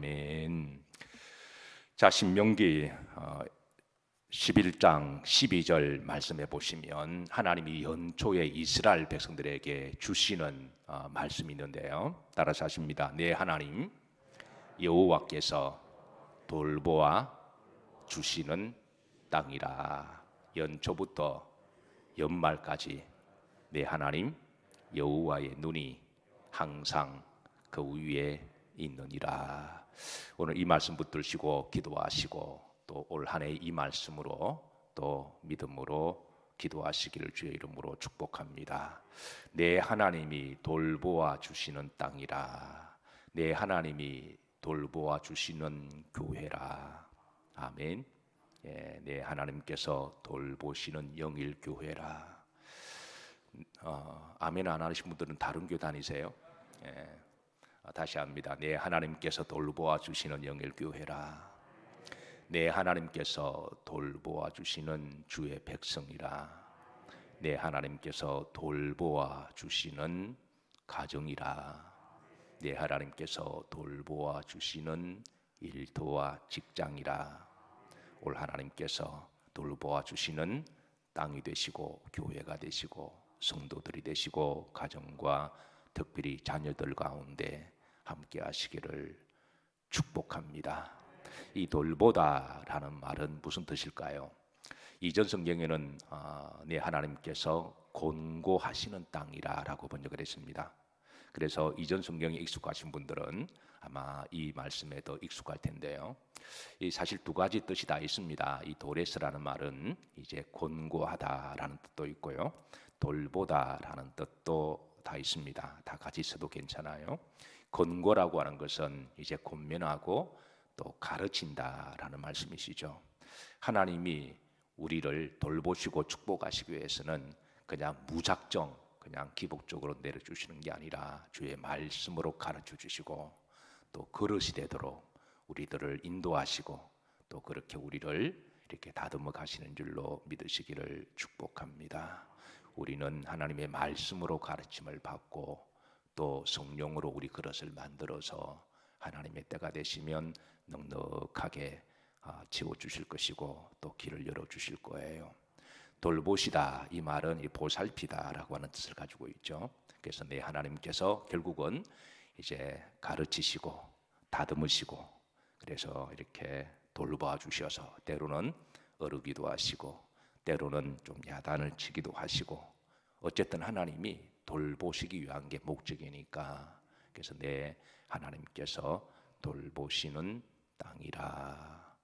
아멘. 자 신명기 어, 11장 12절 말씀해 보시면 하나님이 연초에 이스라엘 백성들에게 주시는 어, 말씀이 있는데요. 따라서 하십니다. 내 하나님 여호와께서 돌보아 주시는 땅이라 연초부터 연말까지 내 하나님 여호와의 눈이 항상 그 위에 있느니라. 오늘 이 말씀 붙들시고 기도하시고 또 올 한해 이 말씀으로 또 믿음으로 기도하시기를 주의 이름으로 축복합니다. 내 하나님이 돌보아 주시는 땅이라. 내 하나님이 돌보아 주시는 교회라. 아멘. 예, 내 하나님께서 돌보시는 영일 교회라. 어, 아멘 안 하신 분들은 다른 교회 다니세요? 예, 어, 다시 합니다. 내 하나님께서 돌보아 주시는 영일 교회라. 내 하나님께서 돌보아 주시는 주의 백성이라. 내 하나님께서 돌보아 주시는 가정이라. 내 하나님께서 돌보아 주시는 일터와 직장이라. 올 하나님께서 돌보아 주시는 땅이 되시고 교회가 되시고 성도들이 되시고 가정과 특별히 자녀들 가운데 함께 하시기를 축복합니다. 이 돌보다라는 말은 무슨 뜻일까요? 이전 성경에는 어, 네 하나님께서 곤고하시는 땅이라라고 번역을 했습니다. 그래서 이전 성경에 익숙하신 분들은 아마 이 말씀에 더 익숙할 텐데요. 이 사실 두 가지 뜻이 다 있습니다. 이 도레스라는 말은 이제 곤고하다라는 뜻도 있고요. 돌보다라는 뜻도 다 있습니다. 다 같이 써도 괜찮아요. 곤고라고 하는 것은 이제 권면하고 또 가르친다라는 말씀이시죠. 하나님이 우리를 돌보시고 축복하시기 위해서는 그냥 무작정 그냥 기복적으로 내려주시는 게 아니라 주의 말씀으로 가르쳐 주시고 또 그릇이 되도록 우리들을 인도하시고 또 그렇게 우리를 이렇게 다듬어 가시는 줄로 믿으시기를 축복합니다. 우리는 하나님의 말씀으로 가르침을 받고 또 성령으로 우리 그릇을 만들어서 하나님의 때가 되시면 넉넉하게 채워 주실 것이고 또 길을 열어 주실 거예요. 돌보시다 이 말은 이 보살피다라고 하는 뜻을 가지고 있죠. 그래서 내 하나님께서 결국은 이제 가르치시고 다듬으시고 그래서 이렇게 돌봐 주셔서 때로는 어르기도 하시고 때로는 좀 야단을 치기도 하시고 어쨌든 하나님이 돌보시기 위한 게 목적이니까 그래서 내 하나님께서 돌보시는 땅이라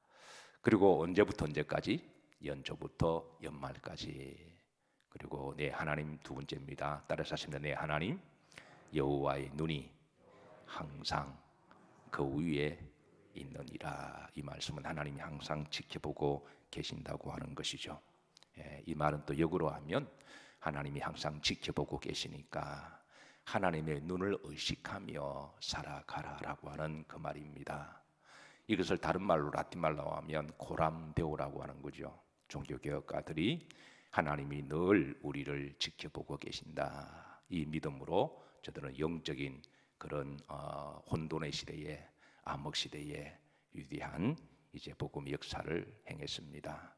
그리고 언제부터 언제까지 연초부터 연말까지 그리고 내 하나님 두 번째입니다. 따라서 하시면 내 하나님 여호와의 눈이 항상 그 위에 있느니라. 이 말씀은 하나님이 항상 지켜보고 계신다고 하는 것이죠. 예, 이 말은 또 역으로 하면 하나님이 항상 지켜보고 계시니까 하나님의 눈을 의식하며 살아가라라고 하는 그 말입니다. 이것을 다른 말로 라틴 말로 하면 고람데오라고 하는 거죠. 종교 개혁가들이 하나님이 늘 우리를 지켜보고 계신다. 이 믿음으로 저들은 영적인 그런 어, 혼돈의 시대에 암흑 시대에 위대한 이제 복음 역사를 행했습니다.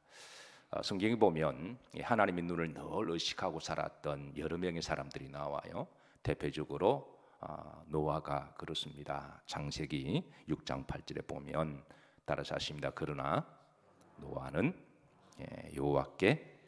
어, 성경에 보면 하나님의 눈을 늘 의식하고 살았던 여러 명의 사람들이 나와요. 대표적으로 어, 노아가 그렇습니다. 창세기 6장 8절에 보면 따라서 하십니다. 그러나 노아는 예, 여호와께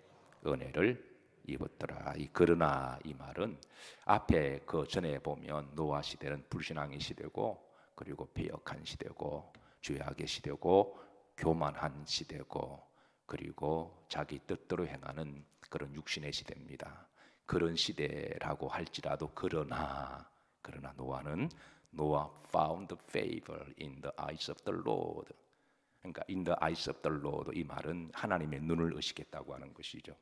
은혜를 입었더라. 이 그러나 이 말은 앞에 그 전에 보면 노아 시대는 불신앙의 시대고 그리고 배역한 시대고 죄악의 시대고 교만한 시대고 그리고 자기 뜻대로 행하는 그런 육신의 시대입니다. 그런 시대라고 할지라도 그러나 그러나 노아는 노아 found favor in the eyes of the Lord. 그러니까 in the eyes of the Lord 이 말은 하나님의 눈을 의식했다고 하는 것이죠.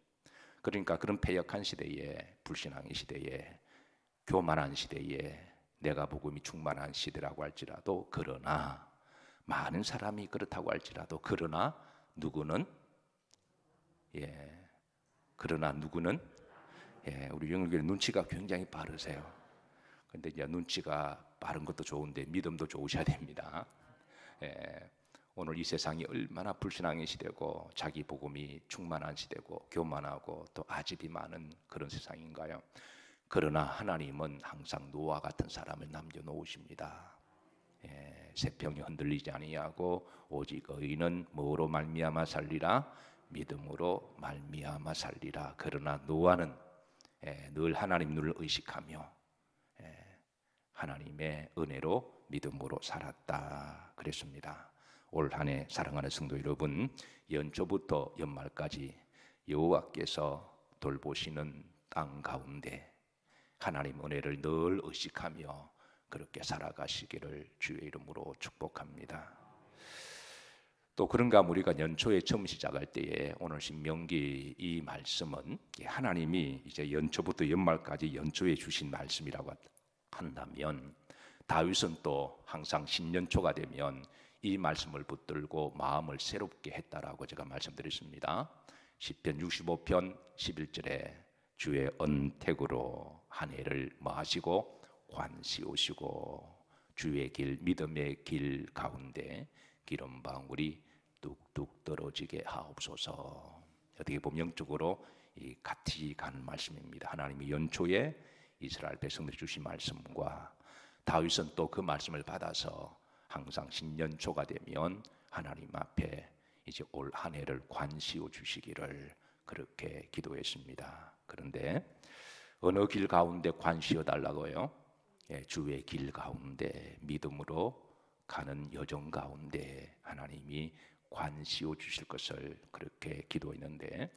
그러니까 그런 패역한 시대에 불신앙의 시대에 교만한 시대에 내가 복음이 충만한 시대라고 할지라도 그러나 많은 사람이 그렇다고 할지라도 그러나 누구는 예 그러나 누구는 예 우리 영국의 눈치가 굉장히 빠르세요. 근데 이제 눈치가 빠른 것도 좋은데 믿음도 좋으셔야 됩니다. 오늘 이 세상이 얼마나 불신앙의 시대고 자기 복음이 충만한 시대고 교만하고 또 아집이 많은 그런 세상인가요? 그러나 하나님은 항상 노아 같은 사람을 남겨 놓으십니다. 예, 세평이 흔들리지 아니하고 오직 의인은 뭐로 말미암아 살리라 믿음으로 말미암아 살리라. 그러나 노아는 예, 늘 하나님 눈을 의식하며 예, 하나님의 은혜로 믿음으로 살았다 그랬습니다. 올 한해 사랑하는 성도 여러분, 연초부터 연말까지 여호와께서 돌보시는 땅 가운데 하나님 은혜를 늘 의식하며 그렇게 살아가시기를 주의 이름으로 축복합니다. 또 그런가 우리가 연초에 처음 시작할 때에 오늘 신명기 이 말씀은 하나님이 이제 연초부터 연말까지 연초에 주신 말씀이라고 한다면 다윗은 또 항상 신년초가 되면 이 말씀을 붙들고 마음을 새롭게 했다라고 제가 말씀드렸습니다. 시편 65편 11절에 주의 언택으로 한 해를 뭐하시고 관시오시고 주의 길 믿음의 길 가운데 기름 방울이 뚝뚝 떨어지게 하옵소서. 어떻게 보면 영적으로 이 같이 가는 말씀입니다. 하나님이 연초에 이스라엘 백성들이 주신 말씀과 다윗은 또 그 말씀을 받아서 항상 신년초가 되면 하나님 앞에 이제 올 한 해를 관시오 주시기를 그렇게 기도했습니다. 그런데 어느 길 가운데 관시어 달라고요? 예, 주의 길 가운데 믿음으로 가는 여정 가운데 하나님이 관시오 주실 것을 그렇게 기도했는데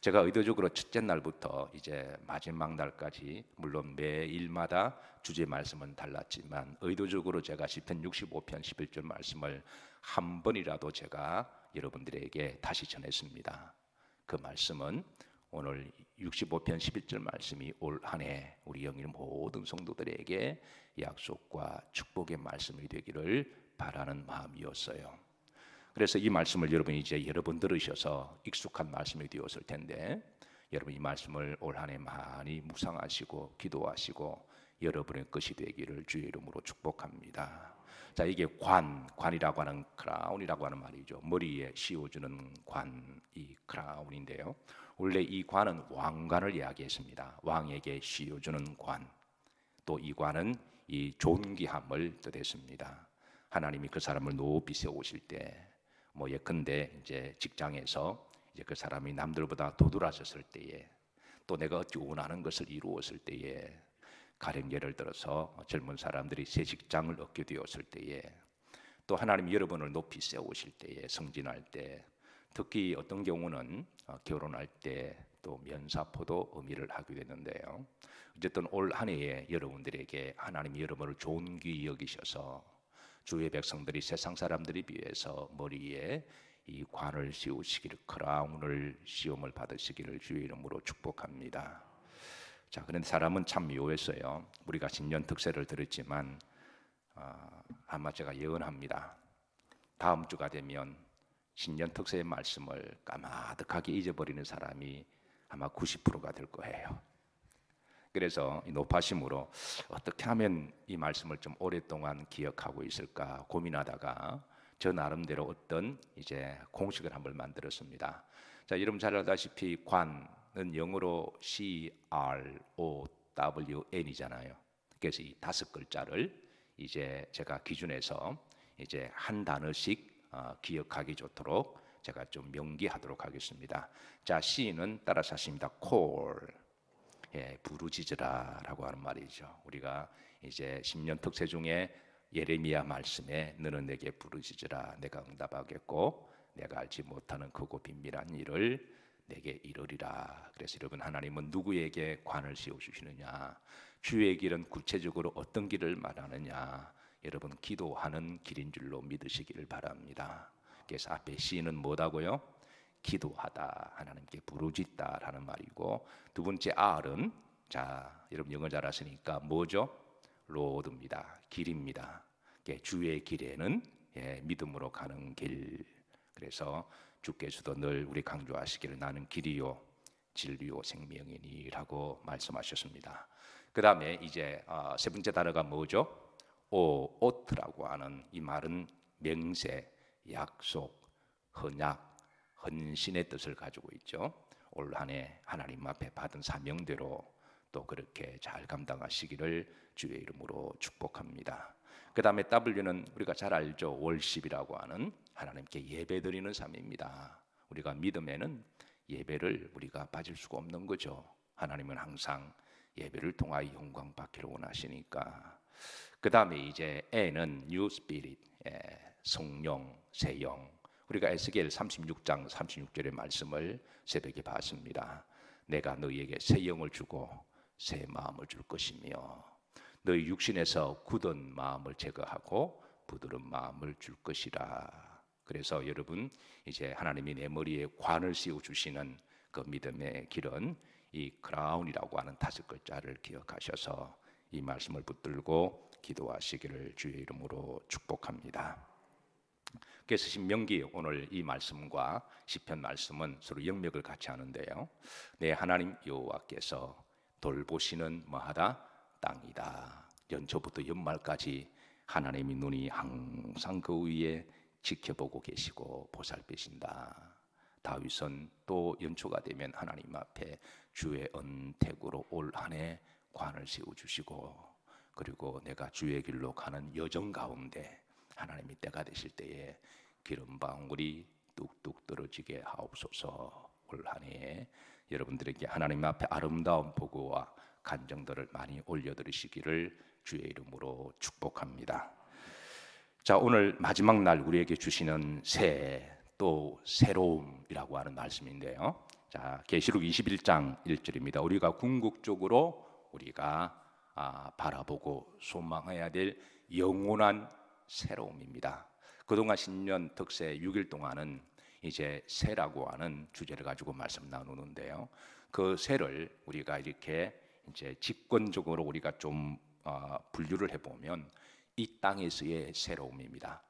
제가 의도적으로 첫째 날부터 이제 마지막 날까지 물론 매일마다 주제 말씀은 달랐지만 의도적으로 제가 시편 65편 11절 말씀을 한 번이라도 제가 여러분들에게 다시 전했습니다. 그 말씀은 오늘 65편 11절 말씀이 올 한 해 우리 영일 모든 성도들에게 약속과 축복의 말씀이 되기를 바라는 마음이었어요. 그래서 이 말씀을 여러분이 이제 여러 번 들으셔서 익숙한 말씀이 되었을 텐데 여러분 이 말씀을 올 한해 많이 묵상하시고 기도하시고 여러분의 것이 되기를 주의 이름으로 축복합니다. 자 이게 관, 관이라고 하는 크라운이라고 하는 말이죠. 머리에 씌워주는 관, 이 크라운인데요. 원래 이 관은 왕관을 이야기했습니다. 왕에게 씌워주는 관. 또 이 관은 이 존귀함을 뜻했습니다. 하나님이 그 사람을 높이 세우실 때, 뭐 예컨대 이제 직장에서 이제 그 사람이 남들보다 도드라졌을 때에, 또 내가 어찌 원하는 것을 이루었을 때에, 가령 예를 들어서 젊은 사람들이 새 직장을 얻게 되었을 때에, 또 하나님 여러분을 높이 세우실 때에, 성진할 때, 특히 어떤 경우는 어, 결혼할 때 또 면사포도 의미를 하게 되는데요. 어쨌든 올 한 해에 여러분들에게 하나님 여러분을 좋은 귀 여기셔서 주의 백성들이 세상 사람들이 비해서 머리에 이 관을 씌우시기를 크라운을 시험을 받으시기를 주의 이름으로 축복합니다. 자, 그런데 사람은 참 묘했어요. 우리가 신년 특세를 들었지만 어, 아마 제가 예언합니다. 다음 주가 되면 신년 특세의 말씀을 까마득하게 잊어버리는 사람이 아마 90%가 될 거예요. 그래서 이 높아심으로 어떻게 하면 이 말씀을 좀 오랫동안 기억하고 있을까 고민하다가 저 나름대로 어떤 이제 공식을 한번 만들었습니다. 자, 여러분 잘 알다시피 관은 영어로 C R O W N이잖아요. 그래서 이 다섯 글자를 이제 제가 기준해서 이제 한 단어씩 어, 기억하기 좋도록 제가 좀 명기하도록 하겠습니다. 자, C는 따라서 하십니다. call. 예, 부르짖으라라고 하는 말이죠. 우리가 이제 10년 특세 중에 예레미야 말씀에 너는 내게 부르짖으라 내가 응답하겠고 내가 알지 못하는 크고 빈밀한 일을 내게 이르리라. 그래서 여러분 하나님은 누구에게 관을 씌워 주시느냐? 주의 길은 구체적으로 어떤 길을 말하느냐? 여러분 기도하는 길인 줄로 믿으시기를 바랍니다. 그래서 앞에 C는 뭐다고요? 기도하다 하나님께 부르짖다라는 말이고 두 번째 R은 자 여러분 영어 잘하시니까 뭐죠? 로드입니다. 길입니다. 주의 길에는 예, 믿음으로 가는 길. 그래서 주께서도 늘 우리 강조하시기를 나는 길이요 진리요 생명이니라고 말씀하셨습니다. 그 다음에 이제 어, 세 번째 단어가 뭐죠? 오, 오트라고 하는 이 말은 명세, 약속, 헌약, 헌신의 뜻을 가지고 있죠. 올 한 해 하나님 앞에 받은 사명대로 또 그렇게 잘 감당하시기를 주의 이름으로 축복합니다. 그 다음에 W는 우리가 잘 알죠. 월십이라고 하는 하나님께 예배 드리는 삶입니다. 우리가 믿음에는 예배를 우리가 빠질 수가 없는 거죠. 하나님은 항상 예배를 통하여 영광 받기를 원하시니까. 그 다음에 이제 N은 New Spirit, 예, 성령, 새영. 우리가 에스겔 36장 36절의 말씀을 새벽에 봤습니다. 내가 너희에게 새 영을 주고 새 마음을 줄 것이며 너희 육신에서 굳은 마음을 제거하고 부드러운 마음을 줄 것이라. 그래서 여러분 이제 하나님이 내 머리에 관을 씌워 주시는 그 믿음의 길은 이 크라운이라고 하는 다섯 글자를 기억하셔서 이 말씀을 붙들고 기도하시기를 주의 이름으로 축복합니다. 그래서 신명기 오늘 이 말씀과 시편 말씀은 서로 영역을 같이 하는데요. 내 하나님 여호와께서 돌보시는 뭐하다 땅이다. 연초부터 연말까지 하나님의 눈이 항상 그 위에 지켜보고 계시고 보살피신다. 다윗은 또 연초가 되면 하나님 앞에 주의 은택으로 올 한 해 관을 세워 주시고 그리고 내가 주의 길로 가는 여정 가운데 하나님이 때가 되실 때에 기름 방울이 뚝뚝 떨어지게 하옵소서. 올 한해 여러분들에게 하나님 앞에 아름다운 보고와 간정들을 많이 올려드리시기를 주의 이름으로 축복합니다. 자 오늘 마지막 날 우리에게 주시는 새 또 새로움이라고 하는 말씀인데요. 자 계시록 21장 1절입니다. 우리가 궁극적으로 우리가 아, 바라보고 소망해야 될 영원한 새로움입니다. 그동안 신년 덕세 6일 동안은 이제 새라고 하는 주제를 가지고 말씀 나누는데요. 그 새를 우리가 이렇게 이제 직권적으로 우리가 좀 어, 분류를 해보면 이 땅에서의 새로움입니다.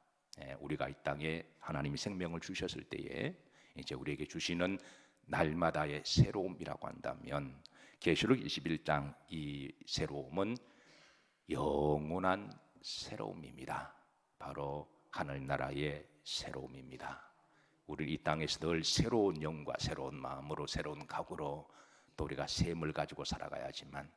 예, 우리가 이 땅에 하나님이 생명을 주셨을 때에 이제 우리에게 주시는 날마다의 새로움이라고 한다면 계시록 21장 이 새로움은 영원한 새로움입니다. 바로 하늘나라의 새로움입니다. 우리 이 땅에서 늘 새로운 영과 새로운 마음으로 새로운 각오로 또 우리가 샘을 가지고 살아가야지만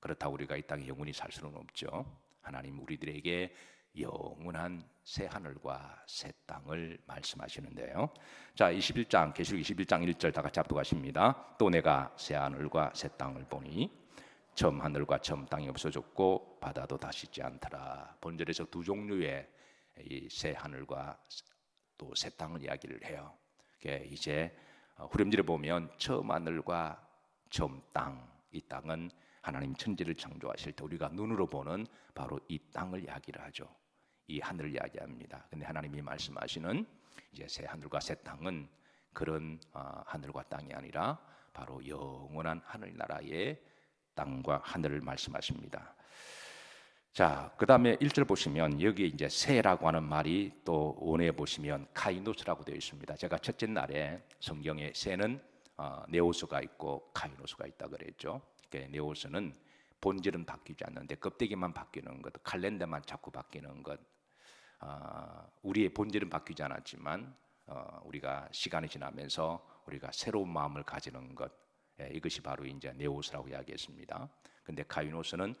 그렇다고 우리가 이 땅에 영원히 살 수는 없죠. 하나님 우리들에게 영원한 새 하늘과 새 땅을 말씀하시는데요. 자, 21장 계시록 21장 1절 다 같이 합독하십니다. 또 내가 새 하늘과 새 땅을 보니 처음 하늘과 처음 땅이 없어졌고 바다도 다시지 않더라. 본절에서 두 종류의 이 새 하늘과 또 새 땅을 이야기를 해요. 이제 후렴질에 보면 처음 하늘과 처음 땅, 이 땅은 하나님 천지를 창조하실 때 우리가 눈으로 보는 바로 이 땅을 이야기를 하죠. 이 하늘을 이야기합니다. 근데 하나님이 말씀하시는 이제 새 하늘과 새 땅은 그런 어, 하늘과 땅이 아니라 바로 영원한 하늘 나라의 땅과 하늘을 말씀하십니다. 자, 그 다음에 1절 보시면 여기 이제 새라고 하는 말이 또 원에 보시면 카이노스라고 되어 있습니다. 제가 첫째 날에 성경에 새는 어, 네오스가 있고 카이노스가 있다 그랬죠. 그러니까 네오스는 본질은 바뀌지 않는데 껍데기만 바뀌는 것, 칼렌더만 자꾸 바뀌는 것. 어, 우리의 본질은 바뀌지 않았지만 어, 우리가 시간이 지나면서 우리가 새로운 마음을 가지는 것. 예, 이것이 바로 이제 네오스라고 이야기했습니다. 근데 카이노스는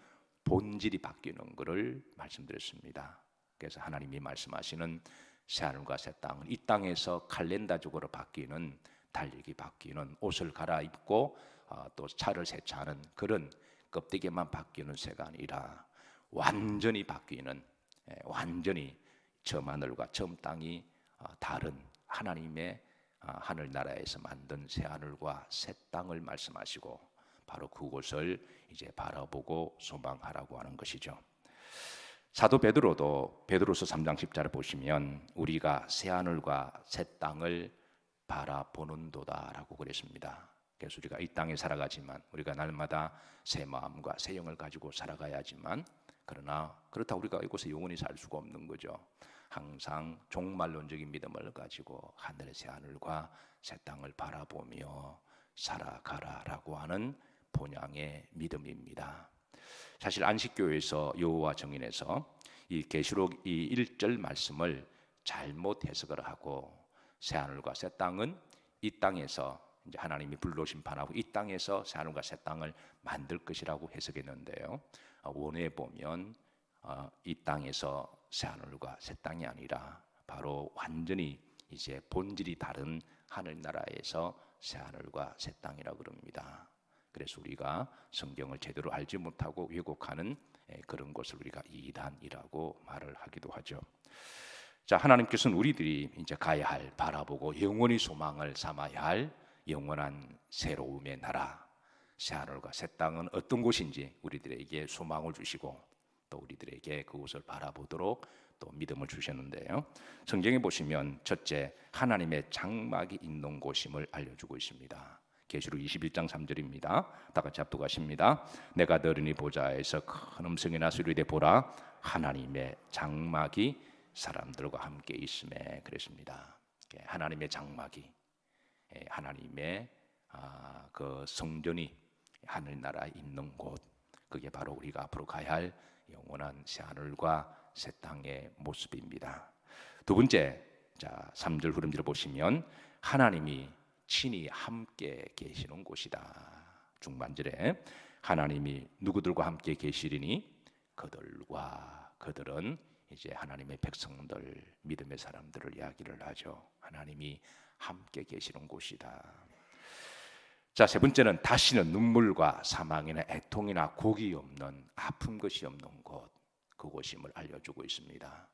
본질이 바뀌는 것을 말씀드렸습니다. 그래서 하나님이 말씀하시는 새 하늘과 새 땅은 이 땅에서 칼렌다적으로 바뀌는 달리기 바뀌는 옷을 갈아입고 어, 또 차를 세차하는 그런 껍데기만 바뀌는 새가 아니라 완전히 바뀌는 예, 완전히 처음 하늘과 처음 땅이 어, 다른 하나님의 어, 하늘 나라에서 만든 새 하늘과 새 땅을 말씀하시고 바로 그곳을 이제 바라보고 소망하라고 하는 것이죠. 사도 베드로도 베드로서 3장 10절을 보시면 우리가 새 하늘과 새 땅을 바라보는도다라고 그랬습니다. 그래서 우리가 이 땅에 살아가지만 우리가 날마다 새 마음과 새 영을 가지고 살아가야지만 그러나 그렇다 우리가 이곳에 영원히 살 수가 없는 거죠. 항상 종말론적인 믿음을 가지고 하늘의 새 하늘과 새 땅을 바라보며 살아가라라고 하는 본향의 믿음입니다. 사실 안식교에서 여호와 정인에서 이 계시록 이 1절 말씀을 잘못 해석을 하고 새 하늘과 새 땅은 이 땅에서 이제 하나님이 불로 심판하고 이 땅에서 새 하늘과 새 땅을 만들 것이라고 해석했는데요. 어, 원어에 보면 어, 이 땅에서 새 하늘과 새 땅이 아니라 바로 완전히 이제 본질이 다른 하늘 나라에서 새 하늘과 새 땅이라고 그럽니다. 그래서 우리가 성경을 제대로 알지 못하고 왜곡하는 예, 그런 것을 우리가 이단이라고 말을 하기도 하죠. 자, 하나님께서는 우리들이 이제 가야 할 바라보고 영원히 소망을 삼아야 할 영원한 새로움의 나라, 새 하늘과 새 땅은 어떤 곳인지 우리들에게 소망을 주시고 또 우리들에게 그곳을 바라보도록 또 믿음을 주셨는데요. 성경에 보시면 첫째 하나님의 장막이 있는 곳임을 알려주고 있습니다. 계시록 21장 3절입니다. 다 같이 합독하십니다. 내가 너르니 보좌에서 큰 음성이나 소리되 보라 하나님의 장막이 사람들과 함께 있음에 그랬습니다. 예, 하나님의 장막이 예, 하나님의 아, 그 성전이 하늘나라에 있는 곳 그게 바로 우리가 앞으로 가야 할 영원한 새 하늘과 새 땅의 모습입니다. 두 번째, 자 3절 흐름지를 보시면 하나님이 친히 함께 계시는 곳이다. 중반절에 하나님이 누구들과 함께 계시리니 그들과 그들은 이제 하나님의 백성들 믿음의 사람들을 이야기를 하죠. 하나님이 함께 계시는 곳이다. 자, 세 번째는 다시는 눈물과 사망이나 애통이나 곡이 없는 아픈 것이 없는 곳 그곳임을 알려주고 있습니다.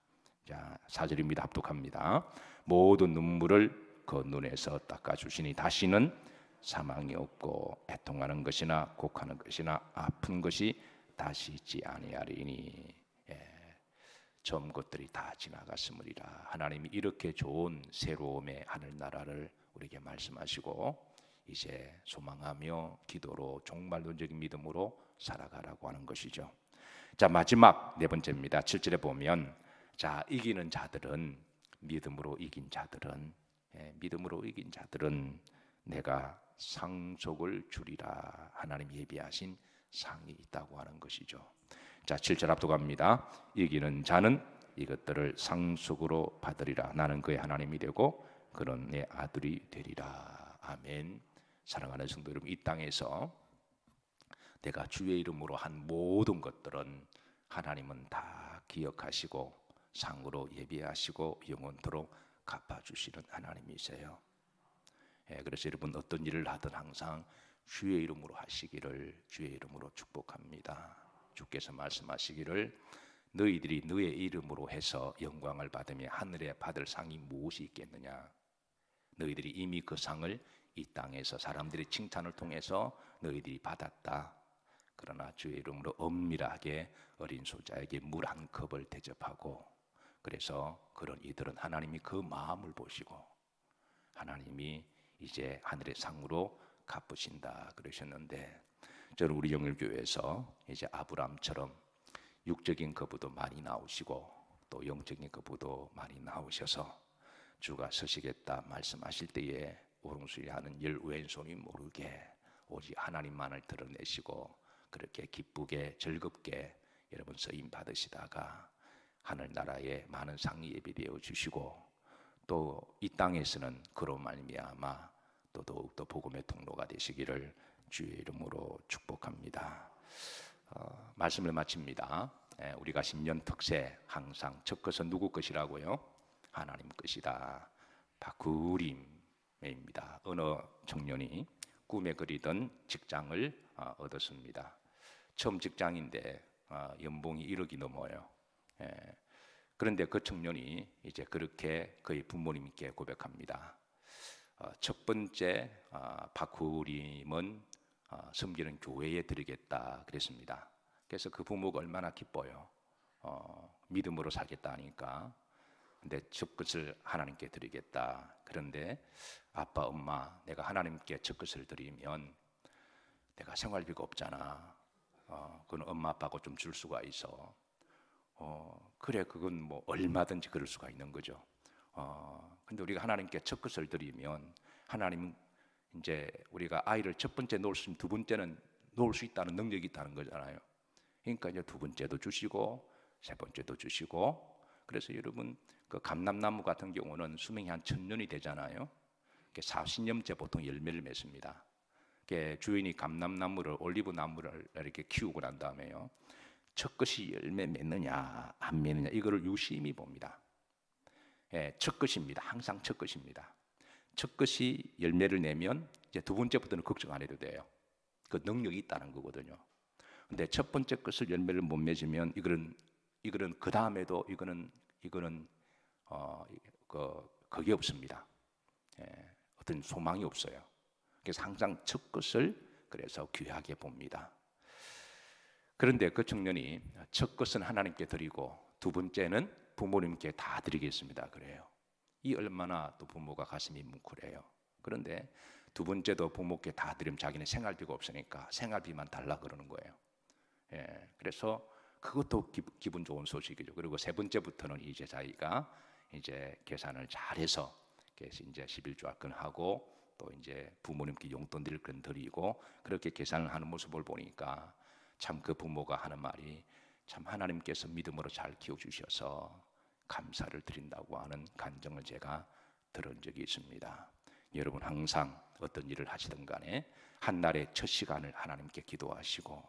자, 사절입니다. 합독합니다. 모든 눈물을 그 눈에서 닦아 주시니 다시는 사망이 없고 애통하는 것이나 곡하는 것이나 아픈 것이 다시 있지 아니하리니 예, 처음 것들이 다 지나갔으므리라 하나님이 이렇게 좋은 새로움의 하늘 나라를 우리에게 말씀하시고 이제 소망하며 기도로 종말론적인 믿음으로 살아가라고 하는 것이죠. 자 마지막 네 번째입니다. 7절에 보면 자 이기는 자들은 믿음으로 이긴 자들은 예, 믿음으로 이긴 자들은 내가 상속을 주리라 하나님 예비하신 상이 있다고 하는 것이죠. 자 7절 앞도 갑니다. 이기는 자는 이것들을 상속으로 받으리라 나는 그의 하나님이 되고 그런 내 아들이 되리라 아멘. 사랑하는 성도 여러분, 이 땅에서 내가 주의 이름으로 한 모든 것들은 하나님은 다 기억하시고 상으로 예비하시고 영원토록 갚아주시는 하나님이세요. 예, 그래서 여러분 어떤 일을 하든 항상 주의 이름으로 하시기를 주의 이름으로 축복합니다. 주께서 말씀하시기를 너희들이 너의 이름으로 해서 영광을 받으며 하늘에 받을 상이 무엇이 있겠느냐? 너희들이 이미 그 상을 이 땅에서 사람들의 칭찬을 통해서 너희들이 받았다. 그러나 주의 이름으로 엄밀하게 어린 소자에게 물 한 컵을 대접하고 그래서 그런 이들은 하나님이 그 마음을 보시고 하나님이 이제 하늘의 상으로 갚으신다 그러셨는데 저는 우리 영일교회에서 이제 아브람처럼 육적인 거부도 많이 나오시고 또 영적인 거부도 많이 나오셔서 주가 서시겠다 말씀하실 때에 오롱수리하는 열 왼손이 모르게 오직 하나님만을 드러내시고 그렇게 기쁘게 즐겁게 여러분 서임 받으시다가 하늘 나라에 많은 상이 예비되어 주시고 또 이 땅에서는 그로 말미암아 또 더욱더 복음의 통로가 되시기를 주의 이름으로 축복합니다. 어, 말씀을 마칩니다. 예, 우리가 신년 특세 항상 첫 것은 누구 것이라고요? 하나님 것이다. 바구림 입니다. 어느 청년이 꿈에 그리던 직장을 어, 얻었습니다. 처음 직장인데 어, 연봉이 1억이 넘어요. 예. 그런데 그 청년이 이제 그렇게 그의 부모님께 고백합니다. 어, 첫 번째 바쿠림은 섬기는 교회에 드리겠다 그랬습니다. 그래서 그 부모가 얼마나 기뻐요. 믿음으로 살겠다 하니까 근데 첫 것을 하나님께 드리겠다. 그런데 아빠, 엄마, 내가 하나님께 첫 것을 드리면 내가 생활비가 없잖아. 어, 그건 엄마, 아빠가 좀줄 수가 있어. 어, 그래, 그건 뭐 얼마든지 그럴 수가 있는 거죠. 어, 근데 우리가 하나님께 첫 것을 드리면 하나님은 이제 우리가 아이를 첫 번째 놓을 수 있으면 두 번째는 놓을 수 있다는 능력이 있다는 거잖아요. 그러니까 이제 두 번째도 주시고 세 번째도 주시고 그래서 여러분 그 감람나무 같은 경우는 수명이 한 천년이 되잖아요. 40년째 보통 열매를 맺습니다. 주인이 감람나무를 올리브 나무를 이렇게 키우고 난 다음에요. 첫 것이 열매 맺느냐 안 맺느냐 이거를 유심히 봅니다. 예, 첫 것입니다. 항상 첫 것입니다. 첫 것이 열매를 내면 이제 두 번째부터는 걱정 안 해도 돼요. 그 능력이 있다는 거거든요. 근데 첫 번째 것을 열매를 못 맺으면 이거는 이거는 그 다음에도 이거는 이거는 어 그 그게 없습니다. 예, 어떤 소망이 없어요. 그래서 항상 첫 것을 그래서 귀하게 봅니다. 그런데 그 청년이 첫 것은 하나님께 드리고 두 번째는 부모님께 다 드리겠습니다. 그래요. 이 얼마나 또 부모가 가슴이 뭉클해요. 그런데 두 번째도 부모께 다 드리면 자기는 생활비가 없으니까 생활비만 달라 그러는 거예요. 예, 그래서 그것도 기, 기분 좋은 소식이죠. 그리고 세 번째부터는 이제 자기가 이제 계산을 잘해서 그래서 이제 11조합권 하고 또 이제 부모님께 용돈 드릴 건 드리고 그렇게 계산을 하는 모습을 보니까 참 그 부모가 하는 말이 참 하나님께서 믿음으로 잘 키워 주셔서 감사를 드린다고 하는 간정을 제가 들은 적이 있습니다. 여러분 항상 어떤 일을 하시든 간에 한 날의 첫 시간을 하나님께 기도하시고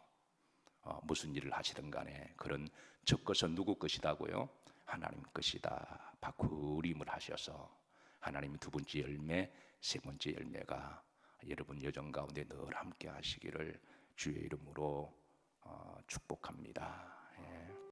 어, 무슨 일을 하시든 간에 그런 첫 것은 누구 것이다고요? 하나님 것이다. 바꾸림을 하셔서 하나님 두 번째 열매, 세 번째 열매가 여러분 여정 가운데 늘 함께 하시기를 주의 이름으로 어, 축복합니다. 예.